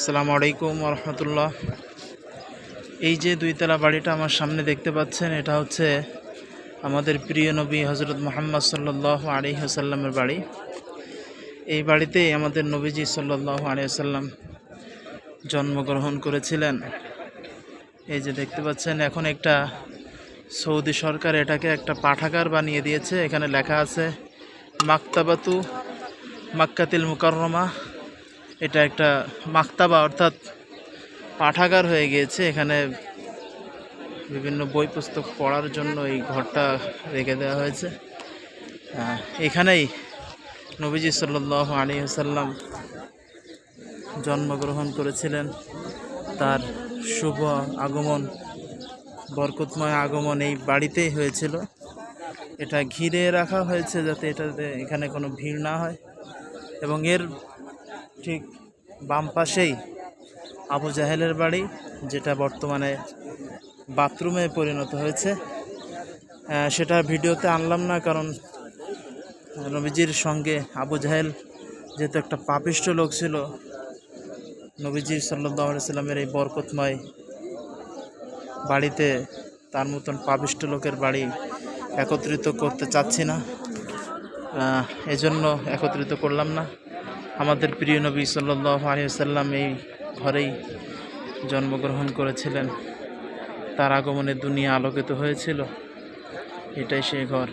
আসসালামু আলাইকুম রহমতুল্লাহ এই যে দুইতলা বাড়িটা আমার সামনে দেখতে পাচ্ছেন, এটা হচ্ছে আমাদের প্রিয় নবী হজরত মোহাম্মদ সাল্লাহ আলী হাসাল্লামের বাড়ি। এই বাড়িতেই আমাদের নবীজি সাল্লাহ আলী আসাল্লাম জন্মগ্রহণ করেছিলেন। এই যে দেখতে পাচ্ছেন, এখন একটা সৌদি সরকার এটাকে একটা পাঠাগার বানিয়ে দিয়েছে। এখানে লেখা আছে, মাক্তাবাতু মাক্কাতিল মুকাররমা এটা একটা মাক্তাবা, অর্থাৎ পাঠাগার হয়ে গিয়েছে। এখানে বিভিন্ন বই পুস্তক পড়ার জন্য এই ঘরটা রেখে দেওয়া হয়েছে। এখানেই নবীজি সাল্লাহ আলী সাল্লাম জন্মগ্রহণ করেছিলেন। তার শুভ আগমন, বরকতময় আগমন এই বাড়িতেই হয়েছিল। এটা ঘিরে রাখা হয়েছে যাতে এটাতে এখানে কোনো ভিড় না হয়। এবং এর ঠিক বাম পাশেই আবু জাহেলের বাড়ি, যেটা বর্তমানে বাথরুমে পরিণত হয়েছে। সেটা ভিডিওতে আনলাম না, কারণ নবীজির সঙ্গে আবু জাহেল যেহেতু একটা পাপিষ্ট লোক ছিল, নবীজি সাল্লাহ এই বরকতময় বাড়িতে তার মতন পাপিষ্ট লোকের বাড়ি একত্রিত করতে চাচ্ছি না। এজন্য একত্রিত করলাম না। আমাদের প্রিয় নবী সাল্লাহ আলিয়াল্লাম এই ঘরেই জন্মগ্রহণ করেছিলেন। তার আগমনে দুনিয়া আলোকিত হয়েছিল। এটাই সেই ঘর।